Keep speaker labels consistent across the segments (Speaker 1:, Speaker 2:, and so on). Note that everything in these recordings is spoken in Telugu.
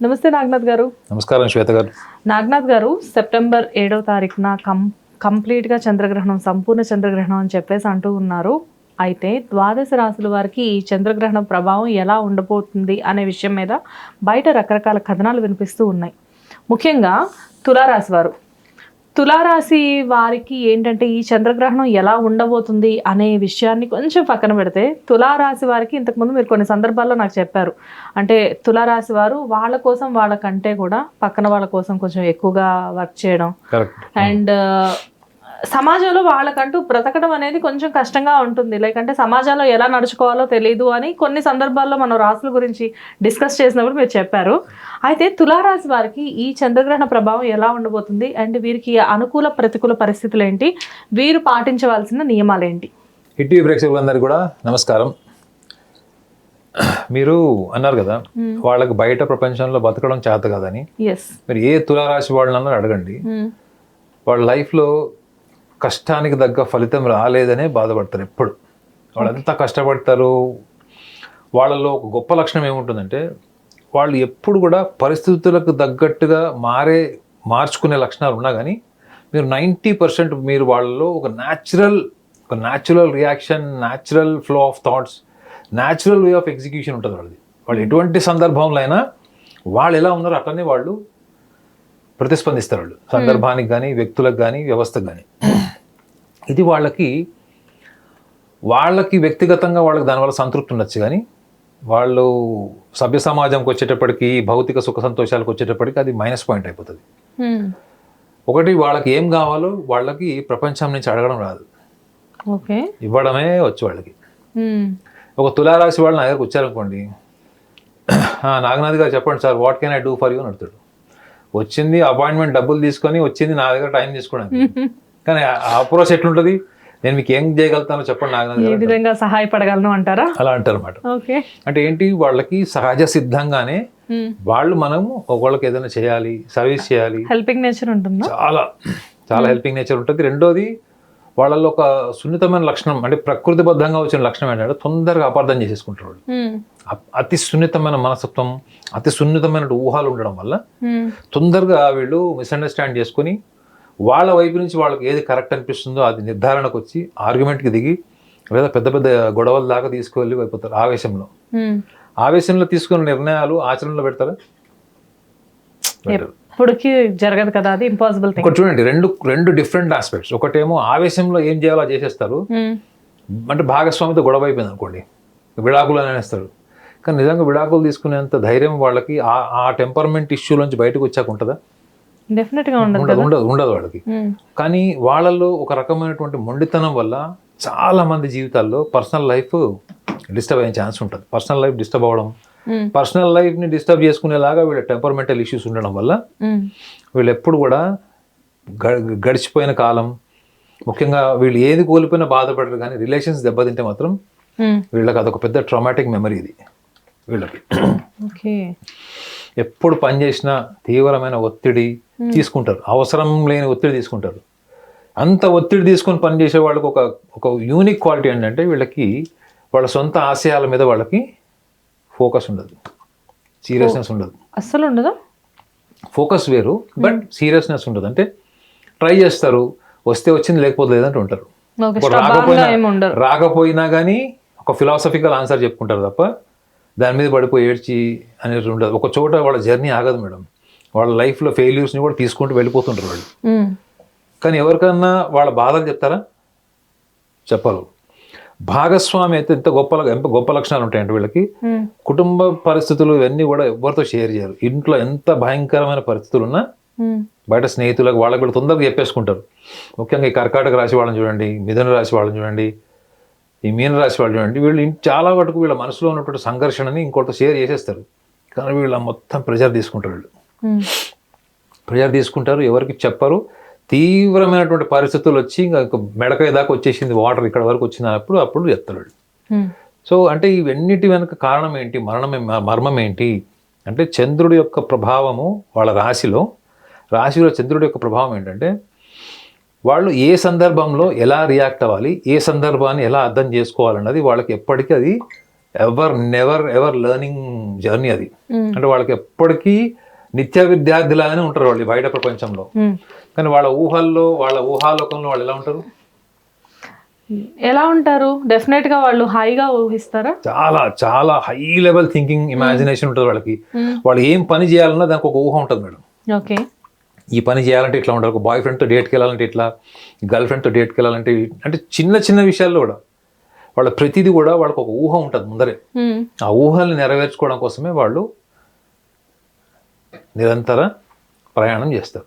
Speaker 1: నమస్తే నాగనాథ్ గారు.
Speaker 2: నమస్కారం శ్వేత గారు.
Speaker 1: నాగనాథ్ గారు సెప్టెంబర్ ఏడవ తారీఖున కం కంప్లీట్గా చంద్రగ్రహణం సంపూర్ణ చంద్రగ్రహణం అని చెప్పేసి అంటూ ఉన్నారు. అయితే ద్వాదశ రాశుల వారికి ఈ చంద్రగ్రహణం ప్రభావం ఎలా ఉండబోతుంది అనే విషయం మీద బయట రకరకాల కథనాలు వినిపిస్తూ ఉన్నాయి. ముఖ్యంగా తులారాశి వారు. తులారాశి వారికి ఏంటంటే ఈ చంద్రగ్రహణం ఎలా ఉండబోతుంది అనే విషయాన్ని కొంచెం పక్కన పెడితే తులారాశి వారికి ఇంతకుముందు మీరు కొన్ని సందర్భాల్లో నాకు చెప్పారు. అంటే తులారాశి వారు వాళ్ళ కోసం వాళ్ళకంటే కూడా పక్కన వాళ్ళ కోసం కొంచెం ఎక్కువగా వర్క్ చేయడం. అండ్ సమాజంలో వాళ్ళకంటూ బ్రతకడం అనేది కొంచెం కష్టంగా ఉంటుంది. లైక్ అంటే సమాజంలో ఎలా నడుచుకోవాలో తెలియదు అని కొన్ని సందర్భాల్లో మనం రాసుల గురించి డిస్కస్ చేసినప్పుడు మీరు చెప్పారు. అయితే తులారాశి వారికి ఈ చంద్రగ్రహణ ప్రభావం ఎలా ఉండబోతుంది? అండ్ వీరికి అనుకూల ప్రతికూల పరిస్థితులు ఏంటి? వీరు పాటించవలసిన నియమాలు ఏంటి?
Speaker 2: హిట్ ప్రేక్షకులందరికీ కూడా నమస్కారం. మీరు అన్నారు కదా వాళ్ళకి బయట ప్రపంచంలో బతకడం చేత కాదని. మీరు ఏ తులారాశి వాళ్ళని అడగండి. వాళ్ళ లైఫ్లో కష్టానికి తగ్గ ఫలితం రాలేదనే బాధపడతారు ఎప్పుడు. వాళ్ళు ఎంత కష్టపడతారు? వాళ్ళలో ఒక గొప్ప లక్షణం ఏముంటుందంటే వాళ్ళు ఎప్పుడు కూడా పరిస్థితులకు తగ్గట్టుగా మారే మార్చుకునే లక్షణాలు ఉన్నా కానీ మీరు నైంటీ పర్సెంట్ మీరు వాళ్ళలో ఒక న్యాచురల్ ఒక natural reaction natural flow of thoughts natural way of execution ఉంటుంది వాళ్ళది. వాళ్ళు ఎటువంటి సందర్భంలో అయినా వాళ్ళు ఎలా ఉన్నారో అట్లనే వాళ్ళు ప్రతిస్పందిస్తారు వాళ్ళు. సందర్భానికి కానీ వ్యక్తులకు కానీ వ్యవస్థకు కానీ ఇది వాళ్ళకి వాళ్ళకి వ్యక్తిగతంగా వాళ్ళకి దానివల్ల సంతృప్తి ఉండొచ్చు కానీ వాళ్ళు సభ్య సమాజంకి వచ్చేటప్పటికి భౌతిక సుఖ సంతోషాలకు వచ్చేటప్పటికి అది మైనస్ పాయింట్ అయిపోతుంది. ఒకటి వాళ్ళకి ఏం కావాలో వాళ్ళకి ప్రపంచం నుంచి అడగడం రాదు.
Speaker 1: ఓకే.
Speaker 2: ఇవ్వడమే వచ్చు వాళ్ళకి. ఒక తులారాశి వాళ్ళు నా దగ్గరకు వచ్చారనుకోండి "ఆ, నాగనాథ్ గారు చెప్పండి sir what can I do for you అని అడుగుతాడు. వచ్చింది అపాయింట్మెంట్ డబ్బులు తీసుకొని వచ్చింది నా దగ్గర టైం తీసుకోవడానికి. కానీ అప్రోచ్ ఎట్లుంటుంది? నేను మీకు ఏం చేయగలుగుతానో చెప్పండి గారు
Speaker 1: విధంగా సహాయపడగలను అంటారా?
Speaker 2: అలా అంటారు అనమాట
Speaker 1: ఓకే.
Speaker 2: అంటే ఏంటి? వాళ్ళకి సహజ సిద్ధంగానే వాళ్ళు మనము ఒకళ్ళకి ఏదైనా చేయాలి సర్వీస్ చేయాలి.
Speaker 1: హెల్పింగ్ నేచర్ ఉంటుందా?
Speaker 2: చాలా చాలా హెల్పింగ్ నేచర్ ఉంటుంది. రెండోది వాళ్ళలో ఒక సున్నితమైన లక్షణం అంటే ప్రకృతిబద్ధంగా వచ్చిన లక్షణం ఏంటంటే తొందరగా అపార్థం చేసేసుకుంటారు అతి సున్నితమైన మనస్తత్వం అతి సున్నితమైన ఊహలు ఉండడం వల్ల తొందరగా వీళ్ళు మిస్అండర్స్టాండ్ చేసుకుని వాళ్ళ వైపు నుంచి వాళ్ళకి ఏది కరెక్ట్ అనిపిస్తుందో అది నిర్ధారణకు వచ్చి ఆర్గ్యుమెంట్కి దిగి లేదా పెద్ద పెద్ద గొడవల దాకా తీసుకువెళ్ళి అయిపోతారు ఆవేశంలో. ఆవేశంలో తీసుకున్న నిర్ణయాలు ఆచరణలో పెడతారా.
Speaker 1: ఇప్పుడుకి జరగదు కదా అది ఇంపాసిబుల్ థింగ్
Speaker 2: ఒకటి చూడండి రెండు రెండు డిఫరెంట్ ఆస్పెక్ట్స్ ఒకటేమో ఆవేశంలో ఏం చేయాలో చేసేస్తారు. అంటే భాగస్వామితో గొడవ అయిపోయింది అనుకోండి విడాకులు అని అనేస్తారు. కానీ నిజంగా విడాకులు తీసుకునేంత ధైర్యం వాళ్ళకి ఆ ఆ టెంపర్మెంట్ ఇష్యూలోంచి బయటకు వచ్చాక ఉంటుందా?
Speaker 1: డెఫినెట్గా ఉండదు
Speaker 2: ఉండదు ఉండదు వాళ్ళకి
Speaker 1: మ్మ్.
Speaker 2: కానీ వాళ్ళల్లో ఒక రకమైనటువంటి మొండితనం వల్ల చాలా మంది జీవితాల్లో పర్సనల్ లైఫ్ డిస్టర్బ్ అయ్యే ఛాన్స్ ఉంటుంది పర్సనల్ లైఫ్ డిస్టర్బ్ అవ్వడం
Speaker 1: మ్మ్.
Speaker 2: పర్సనల్ లైఫ్ని డిస్టర్బ్ చేసుకునేలాగా వీళ్ళ టెంపర్మెంటల్ ఇష్యూస్ ఉండడం వల్ల
Speaker 1: మ్మ్.
Speaker 2: వీళ్ళు ఎప్పుడు కూడా గడిచిపోయిన కాలం ముఖ్యంగా వీళ్ళు ఏది కోల్పోయినా బాధపడరు కానీ రిలేషన్స్ దెబ్బతింటే మాత్రం. వీళ్ళకి అదొక పెద్ద ట్రామాటిక్ మెమరీ ఇది వీళ్ళకి ఎప్పుడు పని చేసినా తీవ్రమైన ఒత్తిడి తీసుకుంటారు. అవసరం లేని ఒత్తిడి తీసుకుంటారు. అంత ఒత్తిడి తీసుకొని పని చేసే వాళ్ళకి ఒక ఒక యూనిక్ క్వాలిటీ ఏంటంటే వీళ్ళకి వాళ్ళ సొంత ఆశయాల మీద వాళ్ళకి ఫోకస్ ఉండదు. సీరియస్నెస్ ఉండదు.
Speaker 1: అస్సలు ఉండదా?
Speaker 2: ఫోకస్ వేరు బట్ సీరియస్నెస్ ఉండదు. అంటే ట్రై చేస్తారు వస్తే వచ్చింది లేకపోతే లేదంటే ఉంటారు. రాకపోయినా రాకపోయినా కానీ ఒక ఫిలాసఫికల్ ఆన్సర్ చెప్పుకుంటారు తప్ప దాని మీద పడిపోయి ఏడ్చి అనేది ఉండదు. ఒక చోట వాళ్ళ జర్నీ ఆగదు మేడం. వాళ్ళ లైఫ్లో ఫెయిల్యూర్స్ని కూడా తీసుకుంటూ వెళ్ళిపోతుంటారు వాళ్ళు. కానీ ఎవరికన్నా వాళ్ళ బాధలు చెప్తారా? చెప్పరు. భాగస్వామి అయితే ఎంత గొప్ప ఎంత గొప్ప లక్షణాలు ఉంటాయంటే వీళ్ళకి. కుటుంబ పరిస్థితులు ఇవన్నీ కూడా ఎవరితో షేర్ చేయరు. ఇంట్లో ఎంత భయంకరమైన పరిస్థితులు ఉన్నా. బయట స్నేహితులకు వాళ్ళకి కూడా తొందరగా చెప్పేసుకుంటారు. ముఖ్యంగా ఈ కర్కాటక రాశి వాళ్ళని చూడండి మిథున రాశి వాళ్ళని చూడండి ఈ మీన రాశి వాళ్ళు చూడండి వీళ్ళు చాలా వరకు వీళ్ళ మనసులో ఉన్నటువంటి సంఘర్షణని ఇంకోటితో షేర్ చేసేస్తారు. కానీ వీళ్ళ మొత్తం ప్రెజర్ తీసుకుంటారు వీళ్ళు.
Speaker 1: మ్మ్.
Speaker 2: ప్రెజర్ తీసుకుంటారు ఎవరికి చెప్పరు తీవ్రమైనటువంటి పరిస్థితులు వచ్చి ఇంకా మెడకాయ దాకా వచ్చేసింది వాటర్ ఇక్కడ వరకు వచ్చింది అప్పుడు
Speaker 1: మ్మ్.
Speaker 2: సో అంటే ఇవన్నిటి వెనుక కారణం ఏంటి మరణం ఏ- మర్మం ఏంటి అంటే చంద్రుడి యొక్క ప్రభావము వాళ్ళ రాశిలో రాశిలో చంద్రుడి యొక్క ప్రభావం ఏంటంటే వాళ్ళు ఏ సందర్భంలో ఎలా రియాక్ట్ అవ్వాలి ఏ సందర్భాన్ని ఎలా అర్థం చేసుకోవాలన్నది వాళ్ళకి ఎప్పటికీ అది ever never ever learning journey అది. అంటే వాళ్ళకి ఎప్పటికీ నిత్య విద్యార్థిలాగానే ఉంటారు వాళ్ళు బయట ప్రపంచంలో. కానీ వాళ్ళ ఊహల్లో వాళ్ళ ఊహాలోకంలో వాళ్ళు ఎలా ఉంటారు?
Speaker 1: ఎలా ఉంటారు? డెఫినెట్గా వాళ్ళు హాయిగా ఊహిస్తారా?
Speaker 2: చాలా చాలా హై లెవెల్ థింకింగ్ ఇమాజినేషన్ ఉంటుంది వాళ్ళకి. వాళ్ళు ఏం పని చేయాలన్నా దానికి ఒక ఊహ ఉంటుంది మేడం.
Speaker 1: ఓకే.
Speaker 2: ఈ పని చేయాలంటే ఇట్లా ఉంటారు ఒక బాయ్ ఫ్రెండ్తో డేట్కి వెళ్ళాలంటే ఇట్లా గర్ల్ ఫ్రెండ్తో డేట్కి వెళ్ళాలంటే అంటే చిన్న చిన్న విషయాల్లో కూడా వాళ్ళ ప్రతిదీ కూడా వాళ్ళకి ఒక ఊహ ఉంటుంది ముందరే. ఆ ఊహల్ని నెరవేర్చుకోవడం కోసమే వాళ్ళు నిరంతర ప్రయాణం చేస్తారు.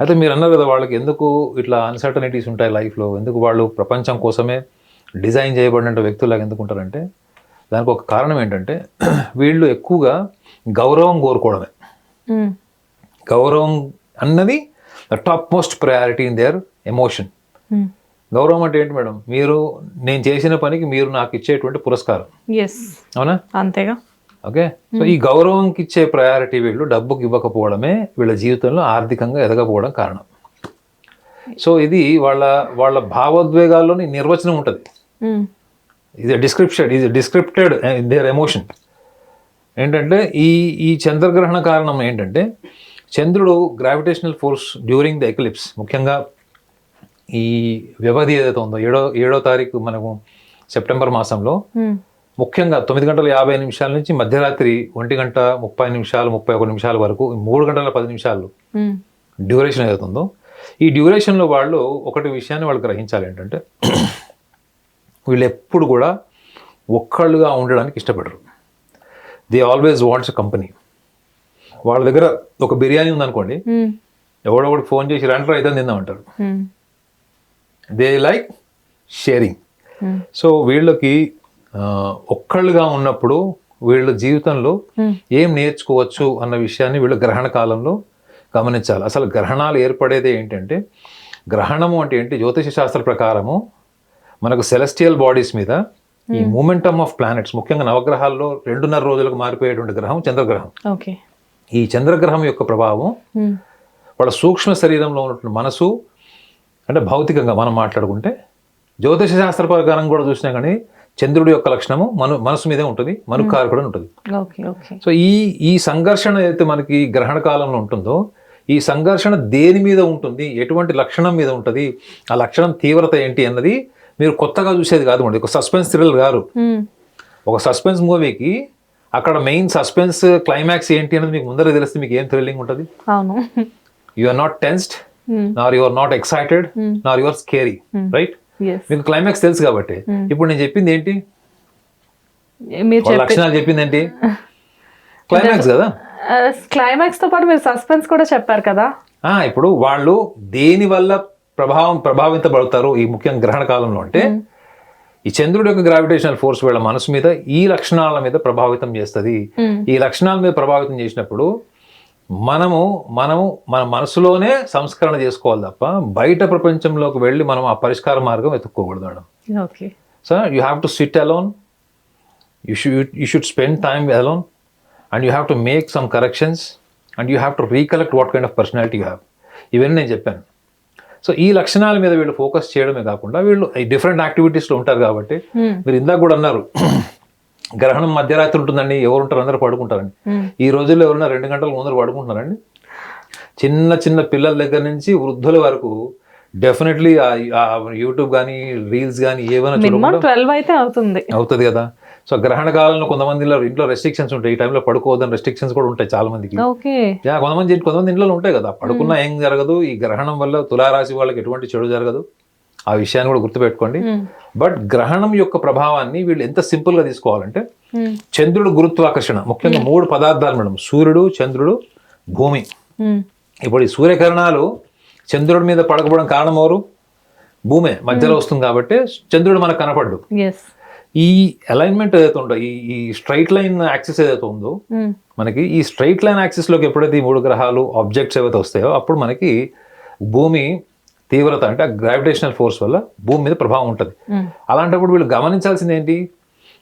Speaker 2: అయితే మీరు అన్నారు కదా వాళ్ళకి ఎందుకు ఇట్లా అన్సర్టనిటీస్ ఉంటాయి లైఫ్లో? ఎందుకు వాళ్ళు ప్రపంచం కోసమే డిజైన్ చేయబడిన వ్యక్తులాగా ఎందుకు ఉంటారంటే దానికి ఒక కారణం ఏంటంటే వీళ్ళు ఎక్కువగా గౌరవం కోరుకోవడమే. గౌరవం అన్నది the top most priority in there emotion. గౌరవం అంటే ఏంటి మేడం? మీరు నేను చేసిన పనికి మీరు నాకు ఇచ్చేటువంటి పురస్కారం. అవునా?
Speaker 1: అంతేగా.
Speaker 2: ఓకే? సో ఈ గౌరవంకి ఇచ్చే ప్రయారిటీ వీళ్ళు డబ్బుకి ఇవ్వకపోవడమే వీళ్ళ జీవితంలో ఆర్థికంగా ఎదగకపోవడం కారణం. సో ఇది వాళ్ళ వాళ్ళ భావోద్వేగాల్లోని నిర్వచనం ఉంటుంది. ఇది డిస్క్రిప్షన్ ఇది డిస్క్రిప్టెడ్ ఇన్ దేర్ ఎమోషన్ ఏంటంటే ఈ ఈ చంద్రగ్రహణ కారణం ఏంటంటే చంద్రుడు gravitational force during the eclipse ముఖ్యంగా ఈ వ్యవధి ఏదైతే ఉందో ఏడో ఏడో తారీఖు మనము సెప్టెంబర్ మాసంలో. ముఖ్యంగా తొమ్మిది గంటల యాభై నిమిషాల నుంచి మధ్యరాత్రి ఒంటి గంట ముప్పై నిమిషాలు ముప్పై ఒక నిమిషాల వరకు మూడు గంటల పది నిమిషాలు. డ్యూరేషన్ ఏదవుతుందో ఈ డ్యూరేషన్లో వాళ్ళు ఒకటి విషయాన్ని వాళ్ళు గ్రహించాలి ఏంటంటే వీళ్ళు ఎప్పుడు కూడా ఒక్కళ్ళుగా ఉండడానికి ఇష్టపడరు దే ఆల్వేస్ వాంట్స్ కంపెనీ వాళ్ళ దగ్గర ఒక బిర్యానీ ఉందనుకోండి. ఎవడొకటి ఫోన్ చేసి రండి అయితే తిందామంటారు. They like sharing. సో వీళ్ళకి ఒక్కళ్ళుగా ఉన్నప్పుడు వీళ్ళ జీవితంలో. ఏం నేర్చుకోవచ్చు అన్న విషయాన్ని వీళ్ళు గ్రహణ కాలంలో గమనించాలి. అసలు గ్రహణాలు ఏర్పడేది ఏంటంటే గ్రహణము అంటే ఏంటి? జ్యోతిష శాస్త్ర ప్రకారము మనకు సెలెస్టియల్ బాడీస్ మీద ఈ మూమెంటమ్ ఆఫ్ ప్లానెట్స్ ముఖ్యంగా నవగ్రహాల్లో రెండున్నర రోజులకు మారిపోయేటువంటి గ్రహం చంద్రగ్రహం.
Speaker 1: ఓకే.
Speaker 2: ఈ చంద్రగ్రహం యొక్క ప్రభావం. వాళ్ళ సూక్ష్మ శరీరంలో ఉన్నటువంటి మనసు అంటే భౌతికంగా మనం మాట్లాడుకుంటే జ్యోతిష శాస్త్ర ప్రకారం కూడా చూసినా కానీ చంద్రుడి యొక్క లక్షణము మను మనసు మీదే ఉంటుంది మనుకారు కూడా ఉంటుంది సో ఈ ఈ సంఘర్షణ ఏదైతే మనకి గ్రహణ కాలంలో ఉంటుందో ఈ సంఘర్షణ దేని మీద ఉంటుంది ఎటువంటి లక్షణం మీద ఉంటుంది ఆ లక్షణం తీవ్రత ఏంటి అన్నది మీరు కొత్తగా చూసేది కాదు అండి ఒక సస్పెన్స్ థ్రిల్లర్ గారు. ఒక సస్పెన్స్ మూవీకి అక్కడ మెయిన్ సస్పెన్స్ క్లైమాక్స్ ఏంటి అనేది మీకు ముందర తెలిస్తే మీకు ఏం థ్రిల్లింగ్ ఉంటుంది?
Speaker 1: అవును.
Speaker 2: You are not tensed. Nor you are not excited. Nor you are scary right మీకు క్లైమాక్స్ తెలుసు కాబట్టి. ఇప్పుడు నేను చెప్పింది ఏంటి? లక్షణాలు చెప్పింది ఏంటి? క్లైమాక్స్ కదా?
Speaker 1: క్లైమాక్స్తో పాటు మీరు సస్పెన్స్ కూడా చెప్పారు కదా?
Speaker 2: ఆ, ఇప్పుడు వాళ్ళు దేని వల్ల ప్రభావం ప్రభావితపడతారు ఈ ముఖ్యంగా గ్రహణ కాలంలో అంటే ఈ చంద్రుడి యొక్క గ్రావిటేషనల్ ఫోర్స్ వీళ్ళ మనసు మీద ఈ లక్షణాల మీద ప్రభావితం చేస్తుంది.
Speaker 1: మ్మ్.
Speaker 2: ఈ లక్షణాల మీద ప్రభావితం చేసినప్పుడు మనము మనము మన మనసులోనే సంస్కరణ చేసుకోవాలి తప్ప బయట ప్రపంచంలోకి వెళ్ళి మనం ఆ పరిష్కార మార్గం వెతుక్కోకూడదు madam.
Speaker 1: Okay.
Speaker 2: So you have to sit alone you should you should spend time alone and you have to make some corrections and you have to recollect what kind of personality you have ఇవన్నీ నేను చెప్పాను. సో ఈ లక్షణాల మీద వీళ్ళు ఫోకస్ చేయడమే కాకుండా వీళ్ళు డిఫరెంట్ యాక్టివిటీస్లో ఉంటారు కాబట్టి
Speaker 1: మ్మ్.
Speaker 2: మీరు ఇందాక కూడా అన్నారు గ్రహణం మధ్యరాత్రి ఉంటుందండి. ఎవరు ఉంటారు అందరూ పడుకుంటారండి. ఈ రోజుల్లో ఎవరైనా రెండు గంటల ముందర పడుకుంటున్నారండి? చిన్న చిన్న పిల్లల దగ్గర నుంచి వృద్ధుల వరకు డెఫినెట్లీ యూట్యూబ్ కానీ రీల్స్ కానీ ఏమైనా
Speaker 1: ట్వెల్వ్ అయితే అవుతుంది.
Speaker 2: అవుతుంది కదా. సో గ్రహణ కాలంలో కొంతమంది ఇంట్లో- రెస్ట్రిక్షన్స్ ఉంటాయి. ఈ టైంలో పడుకోవద్దని రెస్ట్రిక్షన్స్ కూడా ఉంటాయి చాలా మందికి కొంతమంది కొంతమంది ఇంట్లో ఉంటాయి కదా. పడుకున్నా ఏం జరగదు. ఈ గ్రహణం వల్ల తులారాశి వాళ్ళకి ఎటువంటి చెడు జరగదు. ఆ విషయాన్ని కూడా గుర్తుపెట్టుకోండి. బట్ గ్రహణం యొక్క ప్రభావాన్ని వీళ్ళు ఎంత simple గా తీసుకోవాలంటే. చంద్రుడు గురుత్వాకర్షణ ముఖ్యంగా మూడు పదార్థాలు మేడం సూర్యుడు చంద్రుడు భూమి. ఇప్పుడు ఈ సూర్యకిరణాలు చంద్రుడి మీద పడకపోవడం కారణం ఎవరు భూమే మధ్యలో వస్తుంది కాబట్టి చంద్రుడు మనకు కనపడ్డు ఈ అలైన్మెంట్ ఏదైతే ఉందో ఈ స్ట్రైట్ లైన్ యాక్సిస్ ఏదైతే ఉందో. మనకి ఈ స్ట్రైట్ లైన్ యాక్సిస్లోకి ఎప్పుడైతే ఈ మూడు గ్రహాలు ఆబ్జెక్ట్స్ ఏవైతే వస్తాయో అప్పుడు మనకి భూమి తీవ్రత అంటే గ్రావిటేషనల్ ఫోర్స్ వల్ల భూమి మీద ప్రభావం ఉంటుంది. అలాంటప్పుడు వీళ్ళు గమనించాల్సింది ఏంటి?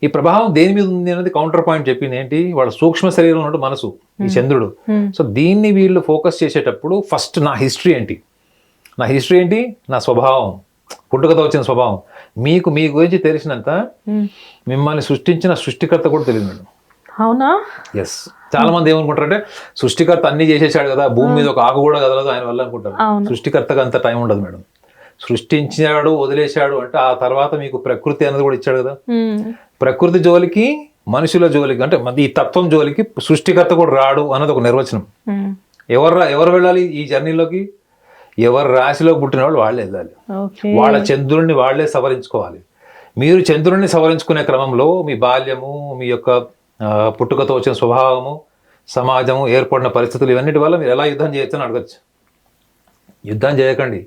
Speaker 2: ఈ ప్రభావం దేని మీద ఉంది అనేది కౌంటర్ పాయింట్ చెప్పింది ఏంటి? వాళ్ళ సూక్ష్మ శరీరం ఉన్నట్టు మనసు ఈ చంద్రుడు. సో దీన్ని వీళ్ళు ఫోకస్ చేసేటప్పుడు ఫస్ట్ నా హిస్టరీ ఏంటి? నా హిస్టరీ ఏంటి? నా స్వభావం. పుట్టుకతో వచ్చిన స్వభావం. మీకు మీ గురించి తెలిసినంత
Speaker 1: మ్మ్.
Speaker 2: మిమ్మల్ని సృష్టించిన సృష్టికర్త కూడా తెలియదు
Speaker 1: అవునా?
Speaker 2: ఎస్ చాలా మంది ఏమనుకుంటారంటే సృష్టికర్త అన్ని చేసేసాడు కదా భూమి మీద ఒక ఆకు కూడా కదలదు ఆయన వల్ల అనుకుంటారు. సృష్టికర్తకు అంత టైం ఉండదు మేడం. సృష్టించాడు వదిలేశాడు అంటే ఆ తర్వాత మీకు ప్రకృతి అనేది కూడా ఇచ్చాడు కదా. ప్రకృతి జోలికి మనుషుల జోలికి అంటే ఈ తత్వం జోలికి సృష్టికర్త కూడా రాడు అన్నది ఒక నిర్వచనం. ఎవరు ఎవరు వెళ్ళాలి ఈ జర్నీలోకి? ఎవరు రాశిలో పుట్టిన వాళ్ళు వాళ్ళే వెళ్ళాలి. వాళ్ళ చంద్రుడిని వాళ్ళే సవరించుకోవాలి. మీరు చంద్రుడిని సవరించుకునే క్రమంలో మీ బాల్యము మీ యొక్క పుట్టుకతో వచ్చిన స్వభావము సమాజము ఏర్పడిన పరిస్థితులు ఇవన్నిటి వల్ల మీరు ఎలా యుద్ధం చేయొచ్చు అని అడగచ్చు. యుద్ధం చేయకండి.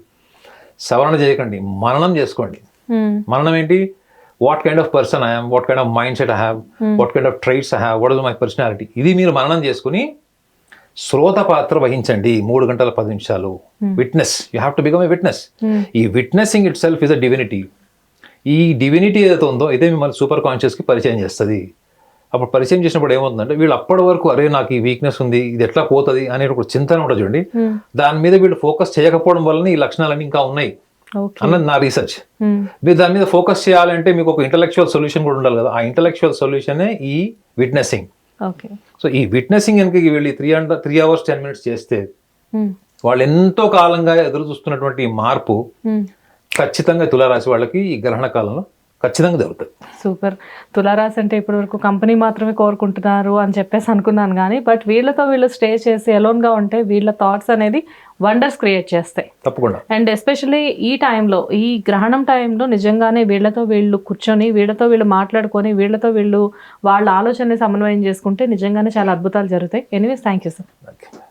Speaker 2: సవరణ చేయకండి. మననం చేసుకోండి.
Speaker 1: మ్మ్.
Speaker 2: మననం ఏంటి? What kind of person I'm what kind of mindset I have what kind of traits I have what is my personality ఇది మీరు మననం చేసుకుని శ్రోత పాత్ర వహించండి. మూడు గంటల పది నిమిషాలు. Witness you have to become a witness ఈ witnessing itself is a divinity ఈ డివినిటీ ఏదైతే ఉందో ఇదే మిమ్మల్ని సూపర్ కాన్షియస్కి పరిచయం చేస్తుంది. అప్పుడు పరిచయం చేసినప్పుడు ఏమవుతుందంటే వీళ్ళు అప్పటి వరకు అరే నాకు ఈ వీక్నెస్ ఉంది ఇది ఎట్లా పోతుంది? అనే ఒక చింతన ఉంటుంది చూడండి. దాని మీద వీళ్ళు ఫోకస్ చేయకపోవడం వలన ఈ లక్షణాలన్నీ ఇంకా ఉన్నాయి అన్నది నా రీసెర్చ్. మీరు దాని మీద ఫోకస్ చేయాలంటే మీకు ఒక ఇంటలెక్చువల్ సొల్యూషన్ కూడా ఉండాలి కదా. ఆ ఇంటలెక్చువల్ సొల్యూషనే ఈ విట్నెసింగ్ సో ఈ విట్నెసింగ్ కనుక వీళ్ళు three hundred three hours ten minutes చేస్తే. వాళ్ళు ఎంతో కాలంగా ఎదురు చూస్తున్నటువంటి మార్పు. ఖచ్చితంగా తులారాశి వాళ్ళకి ఈ గ్రహణ కాలంలో ఖచ్చితంగా జరుగుతుంది
Speaker 1: సూపర్. తులారాశి అంటే ఇప్పటి వరకు కంపెనీ మాత్రమే కోరుకుంటున్నారు అని చెప్పేసి అనుకున్నాను కానీ బట్ వీళ్ళతో వీళ్ళు స్టే చేసి అలోన్గా ఉంటే వీళ్ళ థాట్స్ అనేది వండర్స్ క్రియేట్ చేస్తాయి.
Speaker 2: తప్పకుండా.
Speaker 1: అండ్ ఎస్పెషల్లీ ఈ టైంలో ఈ గ్రహణం టైంలో నిజంగానే వీళ్ళతో వీళ్ళు కూర్చొని వీళ్ళతో వీళ్ళు మాట్లాడుకొని వీళ్ళతో వీళ్ళు వాళ్ళ ఆలోచనని సమన్వయం చేసుకుంటే నిజంగానే చాలా అద్భుతాలు జరుగుతాయి. Anyways thank you sir